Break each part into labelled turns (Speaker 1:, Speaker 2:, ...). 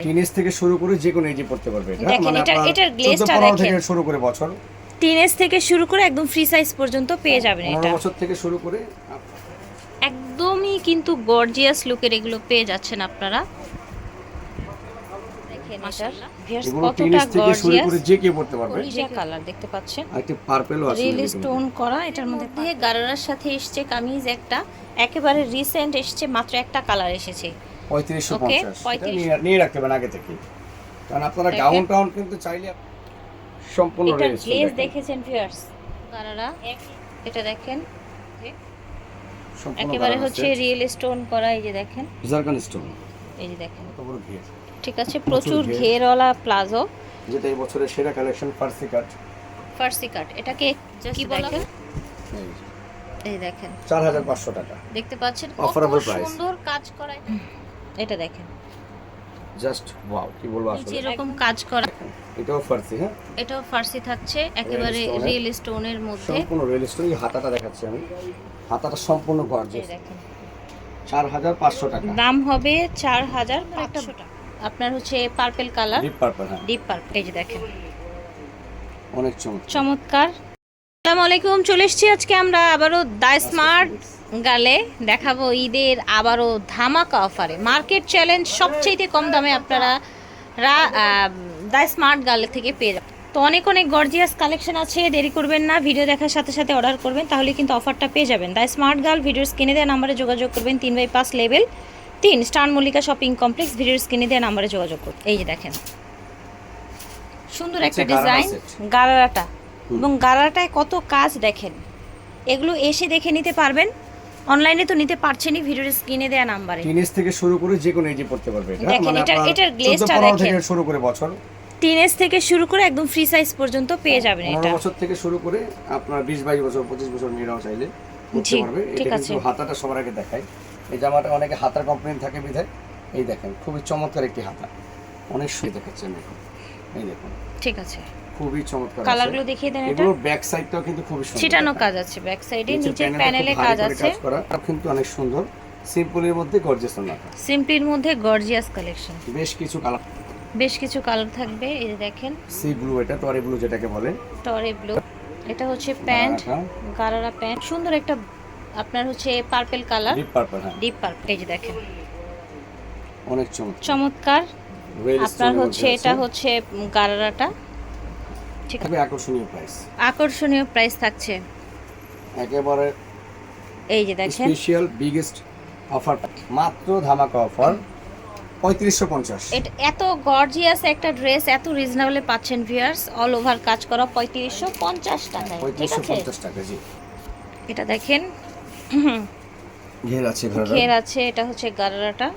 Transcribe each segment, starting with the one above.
Speaker 1: Teenage থেকে শুরু করে যে কোনো এজে পড়তে পারবে এটা।
Speaker 2: দেখেন,
Speaker 1: মানে
Speaker 2: এটা-
Speaker 1: আপনার
Speaker 2: এটার
Speaker 1: 14,
Speaker 2: glaze-টা
Speaker 1: 15
Speaker 2: দেখেন।
Speaker 1: থেকে শুরু করে বছর।
Speaker 2: টিনেজ থেকে শুরু করে একদম ফ্রি সাইজ পর্যন্ত পেয়ে যাবেন
Speaker 1: 15
Speaker 2: এটা।
Speaker 1: বছর থেকে শুরু করে
Speaker 2: একদমই কিন্তু গর্জিয়াস লুকের এগুলো পেয়ে যাচ্ছেন আপনারা। দেখেন এটার ভিউয়ার্স
Speaker 1: এগুলো
Speaker 2: কতটা
Speaker 1: টিনেজ থেকে শুরু করে
Speaker 2: গর্জিয়াস
Speaker 1: যে কেউ পড়তে পারবে।
Speaker 2: কলিজা কালার দেখতে পাচ্ছেন।
Speaker 1: আর একটি পার্পেলও আছে
Speaker 2: রিয়েল স্টোন করা এটার মধ্যে দিয়ে গারারার সাথে এসছে কামিজ একটা। একেবারে রিসেন্ট এসছে মাত্র একটা কালার এসেছে।
Speaker 1: পঁয়ত্রিশশো পঞ্চাশ। নিয়ে রাখতে পারেন আগে থেকে কারণ আপনারা গাউন টাউন কিন্তু চাইলে সম্পূর্ণ
Speaker 2: গ্লেজ দেখেছেন ভিউয়ার্স গারারা এটা দেখেন। একেবারে হচ্ছে রিয়েল স্টোন করা এই যে দেখেন।
Speaker 1: জারকান স্টোন
Speaker 2: এই যে দেখেন।
Speaker 1: কত বড় ঘের।
Speaker 2: ঠিক আছে প্রচুর ঘেরওয়ালা প্লাজো।
Speaker 1: যেটা এই বছরের সেরা কালেকশন ফার্সি কাট
Speaker 2: ফার্সি কাট এটাকে কি বলা হয় এই দেখেন।
Speaker 1: চার হাজার পাঁচশো টাকা।
Speaker 2: দেখতে পাচ্ছেন কত সুন্দর কাজ করা। এটা দেখেন।
Speaker 1: জাস্ট ওয়াও কি বলব আসলে?
Speaker 2: এরকম কাজ করা
Speaker 1: এটাও ফার্সি হ্যাঁ?
Speaker 2: এটাও ফার্সি থাকছে একেবারে। রিয়েল স্টোনের মধ্যে।
Speaker 1: সম্পূর্ণ রেল স্টোন এই হাতাটা দেখাচ্ছি আমি। হাতাটা সম্পূর্ণ
Speaker 2: এই
Speaker 1: গর্জিয়াস
Speaker 2: দেখেন।
Speaker 1: চার হাজার পাঁচশো টাকা।
Speaker 2: দাম হবে চার হাজার পাঁচশো টাকা। আপনার হচ্ছে পার্পল কালার
Speaker 1: ডিপ পার্পল হ্যাঁ।
Speaker 2: ডিপ পার্পল এই যে দেখেন।
Speaker 1: অনেক চমৎকার।
Speaker 2: চমৎকার। আসসালামু আলাইকুম চলে এসেছি আজকে আমরা আবারও দা স্মার্ট গালে দেখাবো ঈদের আবারও ধামাকা অফারে। মার্কেট চ্যালেঞ্জ সবচেয়ে কম দামে আপনারা দা স্মার্ট গালে থেকে পেয়ে যাবেন। তো অনেক অনেক গর্জিয়াস কালেকশন আছে দেরি করবেন না ভিডিও দেখার সাথে সাথে অর্ডার করবেন তাহলে কিন্তু অফারটা পেয়ে যাবেন। দা স্মার্ট গার্ল ভিডিওর স্ক্রিনে দেওয়া নাম্বারে যোগাযোগ করবেন তিন বাই পাঁচ লেভেল তিন স্টার মল্লিকা শপিং কমপ্লেক্স ভিডিওর স্ক্রিনে দেওয়া নাম্বারে যোগাযোগ করুন। এই যে দেখেন। সুন্দর একটা ডিজাইন। গারারাটা এবং গারারাটায় কত কাজ দেখেন। এগুলো এসে দেখে নিতে পারবেন। অনলাইনে তো নিতে পারছেনই ভিডিওর স্ক্রিনে দেওয়া নাম্বারে
Speaker 1: টিনেজ থেকে শুরু করে যে কোনো এজে পড়তে পারবে। এটা
Speaker 2: দেখেন,
Speaker 1: মানে
Speaker 2: এটার-
Speaker 1: আপনার
Speaker 2: এটার
Speaker 1: 14,
Speaker 2: glaze-টা
Speaker 1: 15
Speaker 2: দেখেন।
Speaker 1: থেকে শুরু করে বছর।
Speaker 2: টিনেজ থেকে শুরু করে একদম ফ্রি সাইজ পর্যন্ত পেয়ে যাবেন এটা।
Speaker 1: বছর থেকে শুরু করে আপনার বিশ বাইশ বছর পঁচিশ বছর মেয়েরাও চাইলে
Speaker 2: জি,
Speaker 1: পারবে।
Speaker 2: ঠিক
Speaker 1: এটা
Speaker 2: আছে।
Speaker 1: কিন্তু হাতাটা সবার আগে দেখায়। এই জামাটা অনেকে হাতার কমপ্লেন থাকে বিধায়। এই দেখেন খুবই চমৎকার একটি হাতা। অনেক সুই দেখাচ্ছেন এখন। এই দেখুন।
Speaker 2: ঠিক আছে।
Speaker 1: খুবই চমৎকার।
Speaker 2: কালারগুলো দেখিয়ে দেন এটা।
Speaker 1: এগুলো ব্যাক সাইডটাও কিন্তু খুবই সুন্দর।
Speaker 2: ছিটানো কাজ আছে ব্যাক সাইডে
Speaker 1: নিচের
Speaker 2: নিচের প্যানেলে
Speaker 1: খুব
Speaker 2: কাজ আছে।
Speaker 1: করা। কিন্তু অনেক সুন্দর। সিম্পলের মধ্যে গর্জিয়াস রাখা
Speaker 2: সিম্পলির মধ্যে গর্জিয়াস কালেকশন
Speaker 1: বেশ কিছু কালার
Speaker 2: বেশ কিছু কালার থাকবে এই যে দেখেন।
Speaker 1: সি ব্লু এটা টরি ব্লু যেটাকে বলে।
Speaker 2: টরে ব্লু। এটা হচ্ছে প্যান্ট
Speaker 1: গারারাটা।
Speaker 2: গারারা প্যান্ট। সুন্দর একটা আপনার হচ্ছে পার্পল কালার
Speaker 1: ডিপ পার্পল হ্যাঁ।
Speaker 2: ডিপ পার্পল এই যে দেখেন।
Speaker 1: অনেক চমৎকার।
Speaker 2: চমৎকার। আপনার হচ্ছে এটা হচ্ছে গারারাটা। ঠিক আছে
Speaker 1: আকর্ষণীয় প্রাইস
Speaker 2: আকর্ষণীয় প্রাইস থাকছে।
Speaker 1: একেবারে
Speaker 2: এই যে দেখেন।
Speaker 1: স্পেশাল বিগেস্ট অফার মাত্র ধামাকা অফার পঁয়ত্রিশশো পঞ্চাশ।
Speaker 2: এটা এত গর্জিয়াস একটা ড্রেস এত রিজনেবলে পাচ্ছেন ভিউয়ার্স অল ওভার কাজ করা পঁয়ত্রিশশো পঞ্চাশ টাকায়। ঠিক আছে?
Speaker 1: টাকা জি।
Speaker 2: এটা দেখেন।
Speaker 1: ঘের আছে ঘের
Speaker 2: আছে এটা হচ্ছে গারারাটা।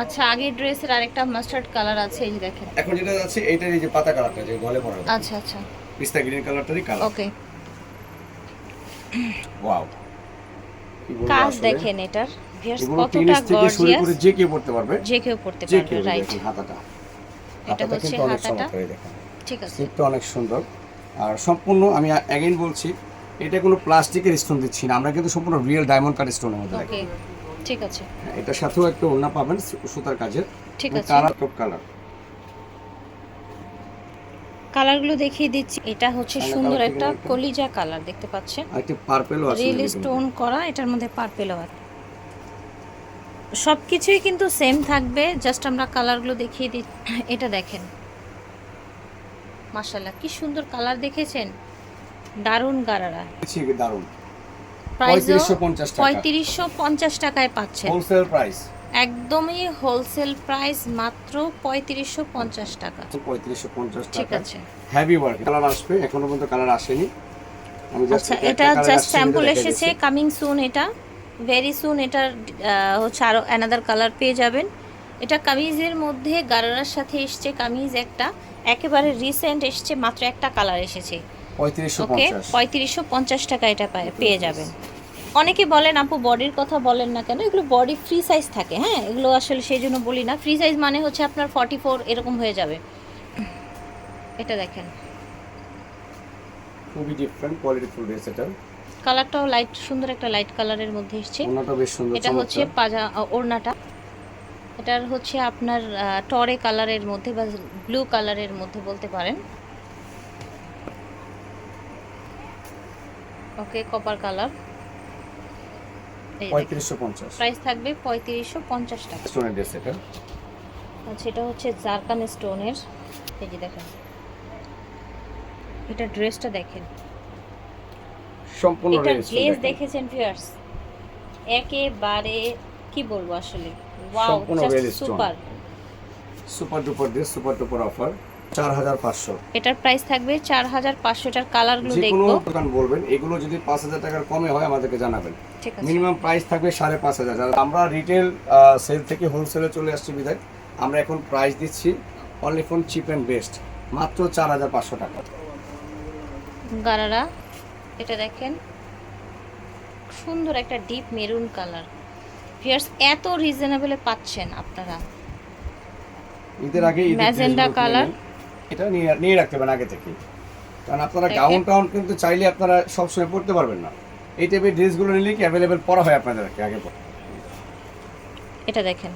Speaker 2: আচ্ছা আগের ড্রেসের আরেকটা মাস্টার্ড কালার আছে এই দেখেন।
Speaker 1: এখন যেটা আছে এইটার এই যে পাতা কালারটা যে গলে পড়া
Speaker 2: আচ্ছা আচ্ছা।
Speaker 1: পিস্তা গ্রিন কালারটারই কালার
Speaker 2: ওকে
Speaker 1: ওয়াও
Speaker 2: কাজ দেখেন এটার। ভিউয়ার্স কতটা
Speaker 1: টিনেজ থেকে শুরু
Speaker 2: গর্জিয়াস
Speaker 1: যে কেউ পড়তে পারবে।
Speaker 2: যে কেউ পড়তে পারবে রাইট
Speaker 1: হাতাটা।
Speaker 2: এটা
Speaker 1: হাতাটা
Speaker 2: হচ্ছে
Speaker 1: কিন্তু
Speaker 2: হাতাটা।
Speaker 1: চমৎকার এই দেখেন।
Speaker 2: ঠিক আছে।
Speaker 1: স্লিপটা অনেক সুন্দর। আর সম্পূর্ণ আমি অ্যাগেন বলছি এটা কোনো প্লাস্টিকের স্টোন দিচ্ছি না। আমরা কিন্তু সম্পূর্ণ রিয়েল ডায়মন্ড কাট স্টোনের মধ্যে
Speaker 2: ওকে
Speaker 1: রাখি।
Speaker 2: ঠিক আছে।
Speaker 1: হ্যাঁ, এটার সাথেও একটা ওড়না পাবেন সুতার কাজের।
Speaker 2: ঠিক আছে।
Speaker 1: Colour top colour.
Speaker 2: কালারগুলো দেখিয়ে দিচ্ছি। এটা হচ্ছে সুন্দর একটা কলিজা কালার দেখতে পাচ্ছেন?
Speaker 1: আর একটি পার্পেলও আছে
Speaker 2: রিয়েল স্টোন করা এটার মধ্যে পার্পেলও আছে। সব কিছুই কিন্তু সেম থাকবে জাস্ট আমরা কালারগুলো দেখিয়ে দিই। এটা দেখেন। মাশাল্লাহ কি সুন্দর কালার দেখেছেন? দারুণ গারারা।
Speaker 1: দারুণ
Speaker 2: প্রাইসও
Speaker 1: 3550 টাকা।
Speaker 2: পঁয়ত্রিশশো পঞ্চাশ টাকায় পাচ্ছেন।
Speaker 1: Wholesale price?
Speaker 2: একদমই হোলসেল প্রাইস মাত্র পঁয়ত্রিশশো পঞ্চাশ টাকা।
Speaker 1: পঁয়ত্রিশশো পঞ্চাশ
Speaker 2: ঠিক আছে।
Speaker 1: হেভি ওয়ার্ক কালার আসবে এখনও পর্যন্ত কালার আসেনি।
Speaker 2: আচ্ছা এটা জাস্ট স্যাম্পল এসেছে কামিং সুন এটা। ভেরি সুন এটার হচ্ছে আরও অ্যানাদার কালার পেয়ে যাবেন। এটা কামিজের মধ্যে গারারার সাথে এসছে কামিজ একটা। একেবারে রিসেন্ট এসছে মাত্র একটা কালার এসেছে। ওকে পঁয়ত্রিশশো পঞ্চাশ টাকা এটা পায়- যাবেন। অনেকে বলেন আপু বডির কথা বলেন না কেন? এগুলো বডি ফ্রি সাইজ থাকে হ্যাঁ? এগুলো আসলে সেই জন্য বলি না। ফ্রি সাইজ মানে হচ্ছে আপনার ফর্টি ফোর এরকম হয়ে যাবে। এটা দেখেন।
Speaker 1: খুবই ডিফারেন্ট কোয়ালিটি ফুল ড্রেস এটা।
Speaker 2: কালারটাও লাইট সুন্দর একটা লাইট কালারের মধ্যে এসছে।
Speaker 1: ওনাটা বেশ সুন্দর
Speaker 2: এটা হচ্ছে পাজা ওড়নাটা। এটার হচ্ছে আপনার টরে কালারের মধ্যে বা ব্লু কালারের মধ্যে বলতে পারেন। ওকে কপার কালার
Speaker 1: পঁয়ত্রিশশো পঞ্চাশ।
Speaker 2: প্রাইস থাকবে পঁয়ত্রিশশো পঞ্চাশ টাকা।
Speaker 1: স্টোনের ড্রেস এটা।
Speaker 2: আচ্ছা এটা হচ্ছে জারকান স্টোনের। এই যে দেখেন। এটা ড্রেসটা দেখেন।
Speaker 1: সম্পূর্ণ
Speaker 2: এটা দেখেছেন ভিউয়ার্স একেবারে কি বলব আসলে? Wow. Super
Speaker 1: super duper dress super duper offer
Speaker 2: এটার প্রাইস থাকবে
Speaker 1: যে দোকান বলবেন এগুলো যদি টাকার কমে হয় আমাদেরকে জানাবেন। মিনিমাম প্রাইস থাকবে সাড়ে পাঁচ হাজার। আর আমরা রিটেল সেল থেকে হোলসেলে চলে আসছি আমরা এখন প্রাইস দিচ্ছি only phone cheap and best মাত্র চার হাজার পাঁচশো টাকা।
Speaker 2: গারারা এটা দেখেন সুন্দর একটা ডিপ মেরুন কালার এত রিজনেবলে পাচ্ছেন আপনারা।
Speaker 1: ঈদের আগে ঈদের
Speaker 2: Magenta
Speaker 1: এটা নিয়ে নিয়ে রাখতে পারেন আগে থেকে কারণ আপনারা গাউন টাউন কিন্তু চাইলে আপনারা সবসময় পড়তে পারবেন না। এই টাইপের ড্রেসগুলো নিলে কি অ্যাভেলেবেল পরা হয় আপনাদেরকে আগে।
Speaker 2: এটা দেখেন।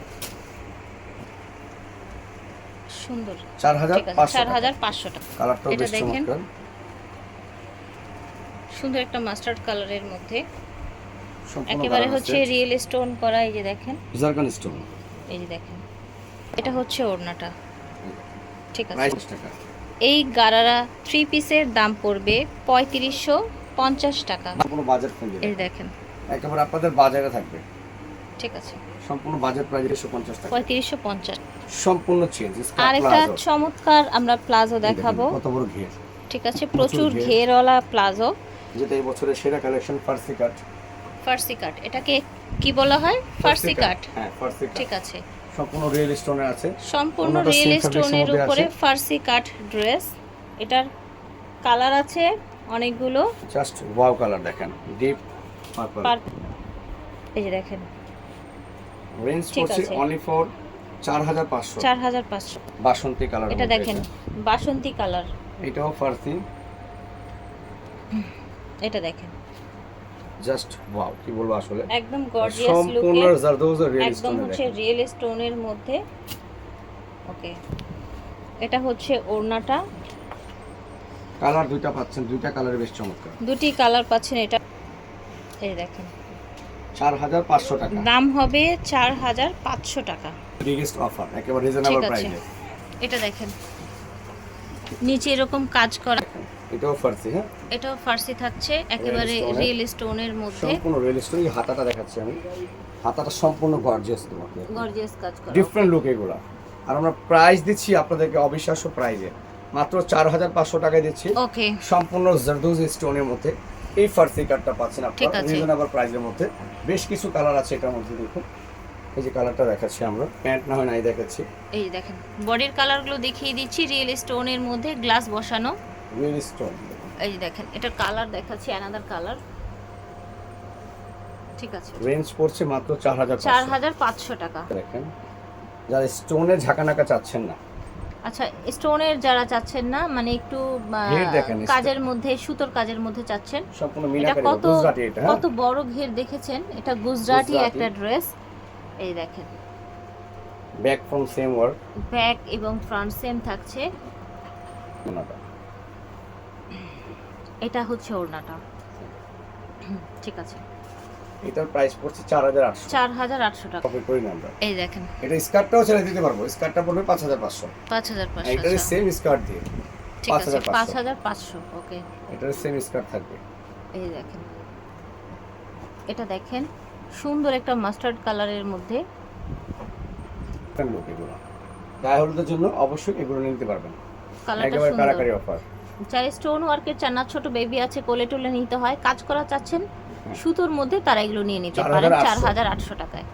Speaker 2: সুন্দর।
Speaker 1: চার হাজার
Speaker 2: ঠিক আছে
Speaker 1: পাঁচশো
Speaker 2: চার হাজার পাঁচশো টাকা।
Speaker 1: কালারটাও
Speaker 2: এটা
Speaker 1: বেশ
Speaker 2: দেখেন।
Speaker 1: চমৎকার।
Speaker 2: সুন্দর একটা মাস্টার্ড কালারের মধ্যে। একেবারে হচ্ছে রিয়েল স্টোন করা এই যে দেখেন।
Speaker 1: জারকান স্টোন
Speaker 2: এই যে দেখেন। এটা হচ্ছে ওড়নাটা। ঠিক আছে। এই গারারা থ্রি পিসের দাম পড়বে পঁয়ত্রিশশো পঞ্চাশ টাকা।
Speaker 1: বাজেট ফ্রেন্ডলি
Speaker 2: এই দেখেন।
Speaker 1: একেবারে আপনাদের বাজারে থাকবে।
Speaker 2: ঠিক আছে।
Speaker 1: সম্পূর্ণ বাজেট প্রাইস টাকা।
Speaker 2: পঁয়ত্রিশশো পঞ্চাশ।
Speaker 1: সম্পূর্ণ চেঞ্জ
Speaker 2: আর একটা চমৎকার আমরা প্লাজো দেখাবো।
Speaker 1: কত বড় ঘের।
Speaker 2: ঠিক আছে প্রচুর
Speaker 1: ঘের।
Speaker 2: ঘেরওয়ালা প্লাজো।
Speaker 1: যেটা এই বছরের সেরা কালেকশন ফার্সি কাট।
Speaker 2: ফার্সি কাট। এটাকে কি বলা হয়? ফার্সি কাট।
Speaker 1: হ্যাঁ ফার্সি কাট।
Speaker 2: ঠিক আছে।
Speaker 1: সম্পূর্ণ রিয়েল স্টোনের আছে।
Speaker 2: সম্পূর্ণ রিয়েল স্টোনের উপরে ফার্সি কাট ড্রেস। এটার কালার আছে অনেকগুলো।
Speaker 1: জাস্ট ওয়াও কালার দেখেন ডিপ পার্পল।
Speaker 2: এই যে দেখেন।
Speaker 1: রেঞ্জ
Speaker 2: আছে।
Speaker 1: অনলি ফর চার হাজার পাঁচশো।
Speaker 2: চার হাজার পাঁচশো।
Speaker 1: বাসন্তী কালার
Speaker 2: এটা দেখেন বাসন্তী কালার।
Speaker 1: এটাও ফার্সি।
Speaker 2: এটা দেখেন।
Speaker 1: জাস্ট ওয়াও কি বলব আসলে?
Speaker 2: একদম গর্জিয়াস
Speaker 1: সম্পূর্ণ জারদৌজ রিয়েল
Speaker 2: একদম হচ্ছে রিয়েল স্টোনের মধ্যে। ওকে এটা হচ্ছে ওড়নাটা।
Speaker 1: কালার দুইটা পাচ্ছেন দুইটা কালারে বেশ চমৎকার।
Speaker 2: দুটি কালার পাচ্ছেন এটা। এই দেখেন।
Speaker 1: চার হাজার পাঁচশো টাকা।
Speaker 2: দাম হবে চার হাজার পাঁচশো টাকা।
Speaker 1: বিগেস্ট অফার একেবারে রিজনেবল। প্রাইসে
Speaker 2: এটা দেখেন। নিচে এরকম কাজ করা।
Speaker 1: এটাও ফার্সি হ্যাঁ?
Speaker 2: এটাও ফার্সি থাকছে একেবারে। রিয়েল স্টোনের মধ্যে।
Speaker 1: সম্পূর্ণ রিয়েল স্টোন এই হাতাটা দেখাচ্ছি আমি। হাতাটা সম্পূর্ণ গর্জিয়াস তোমাকে।
Speaker 2: গর্জিয়াস কাজ করা।
Speaker 1: ডিফারেন্ট লুক এগুলা। আর আমরা প্রাইস দিচ্ছি আপনাদেরকে অবিশ্বাস্য প্রাইজে মাত্র চার হাজার পাঁচশো টাকায় দিচ্ছি।
Speaker 2: ওকে
Speaker 1: সম্পূর্ণ জারদোজ স্টোনের মধ্যে। এই ফার্সি কার্ডটা পাচ্ছেন আপনারা। রিজনেবল প্রাইসের মধ্যে। বেশ কিছু কালার আছে এটার মধ্যে দেখুন। এই যে কালারটা দেখাচ্ছি আমরা। প্যান্ট না হয় নাই দেখাচ্ছি।
Speaker 2: এই দেখেন বডির কালারগুলো দেখিয়ে দিচ্ছি। রিয়েল স্টোনের মধ্যে গ্লাস বসানো।
Speaker 1: রিয়েল স্টোন
Speaker 2: এই যে দেখেন এটার কালার দেখাচ্ছি অ্যানাদার কালার ঠিক আছে।
Speaker 1: রেঞ্জ পড়ছে মাত্র চার হাজার
Speaker 2: চার হাজার পাঁচশো টাকা।
Speaker 1: দেখেন যারা স্টোনের ঝাঁকানাকা চাচ্ছেন না।
Speaker 2: আচ্ছা স্টোনের যারা চাচ্ছেন না মানে একটু কাজের মধ্যে সুতোর কাজের মধ্যে চাচ্ছেন। এটা কত
Speaker 1: হ্যাঁ?
Speaker 2: কত বড় ঘের দেখেছেন? এটা গুজরাটি
Speaker 1: গুজরাটি।
Speaker 2: একটা ড্রেস এই দেখেন।
Speaker 1: Back from same work
Speaker 2: back এবং ফ্রন্ট সেম থাকছে। এটা হচ্ছে ওড়নাটা। ঠিক আছে।
Speaker 1: এটার প্রাইস পড়ছে চার হাজার আটশো।
Speaker 2: চার হাজার আটশো টাকা।
Speaker 1: কপি করি আমরা।
Speaker 2: এই দেখেন।
Speaker 1: এটা স্কার্টটাও ছেড়ে দিতে পারব। স্কার্টটা পড়বে পাঁচ হাজার পাঁচশো।
Speaker 2: পাঁচ হাজার পাঁচশো
Speaker 1: এটার
Speaker 2: আচ্ছা।
Speaker 1: সেম স্কার্ট দিয়ে।
Speaker 2: ঠিক আছে
Speaker 1: 5,500
Speaker 2: পাঁচ হাজার পাঁচশো ওকে
Speaker 1: এটার সেম স্কার্ট থাকবে।
Speaker 2: এই দেখেন। এটা দেখেন সুন্দর একটা মাস্টার্ড কালারের মধ্যে।
Speaker 1: গায়ে হলুদের জন্য অবশ্যই এগুলো নিতে পারবেন।
Speaker 2: কালারটা সুন্দর।
Speaker 1: কারাকারি অফার
Speaker 2: যারা স্টোন ওয়ার্কের চান না ছোট বেবি আছে কোলে টোলে নিতে হয় কাজ করা চাচ্ছেন সুতোর মধ্যে তারা এগুলো নিয়ে নিতে পারেন চার হাজার আটশো টাকায়।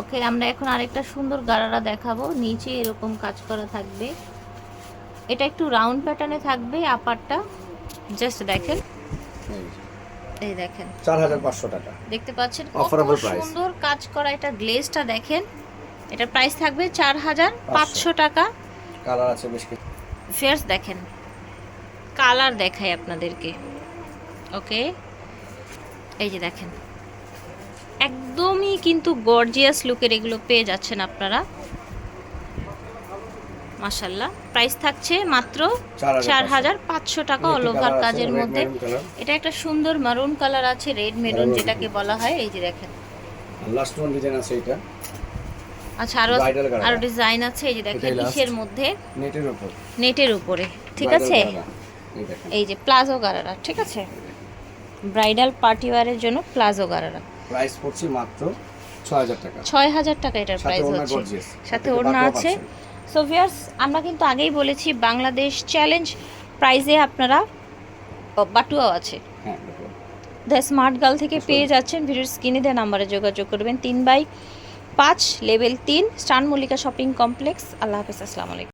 Speaker 2: ওকে আমরা এখন আরেকটা সুন্দর গারারা দেখাবো নিচে এরকম কাজ করা থাকবে। এটা একটু রাউন্ড প্যাটার্নে থাকবে আপারটা জাস্ট দেখেন। এই দেখেন।
Speaker 1: চার হাজার পাঁচশো টাকা।
Speaker 2: দেখতে পাচ্ছেন কত সুন্দর কাজ করা এটা গ্লেজটা দেখেন। এটা প্রাইস থাকবে চার হাজার পাঁচশো টাকা।
Speaker 1: কালার আছে বেশ কিছু।
Speaker 2: ফেয়ার্স দেখেন কালার দেখাই আপনাদেরকে ওকে? এই যে দেখেন একদমই কিন্তু গর্জিয়াস লুকের এগুলো পেয়ে যাচ্ছেন আপনারা। মাশাল্লাহ প্রাইস থাকছে মাত্র চার হাজার পাঁচশো। টাকা অল ওভার কাজের মধ্যে। এটা একটা সুন্দর মারুন কালার আছে রেড মেরুন যেটাকে বলা হয় এই যে দেখেন।
Speaker 1: লাস্ট ওয়ান ডিজাইন আছে এটা।
Speaker 2: আচ্ছা
Speaker 1: আরও।
Speaker 2: আরও ডিজাইন আছে এই যে দেখেন। ইসের মধ্যে
Speaker 1: নেটের উপর।
Speaker 2: নেটের উপরে ঠিক আছে?
Speaker 1: এই
Speaker 2: যে প্লাজো গারারা ঠিক আছে? ব্রাইডাল পার্টি ওয়ারের জন্য প্লাজো গারারা।
Speaker 1: প্রাইস পড়ছে মাত্র ছয় হাজার টাকা।
Speaker 2: ছয় হাজার টাকা এটার প্রাইস হচ্ছে। সাথে ওড়না আছে। সো ভিউয়ার্স আমরা কিন্তু আগেই বলেছি বাংলাদেশ চ্যালেঞ্জ প্রাইজে আপনারা বাটুয়াও আছে। দ্য স্মার্ট গার্ল থেকে পেয়ে যাচ্ছেন ভিডিওর স্ক্রিনে দেওয়া নাম্বারে যোগাযোগ করবেন তিন বাই পাঁচ লেভেল তিন স্টান মল্লিকা শপিং কমপ্লেক্স। আল্লাহ হাফিজ আসসালামু আলাইকুম।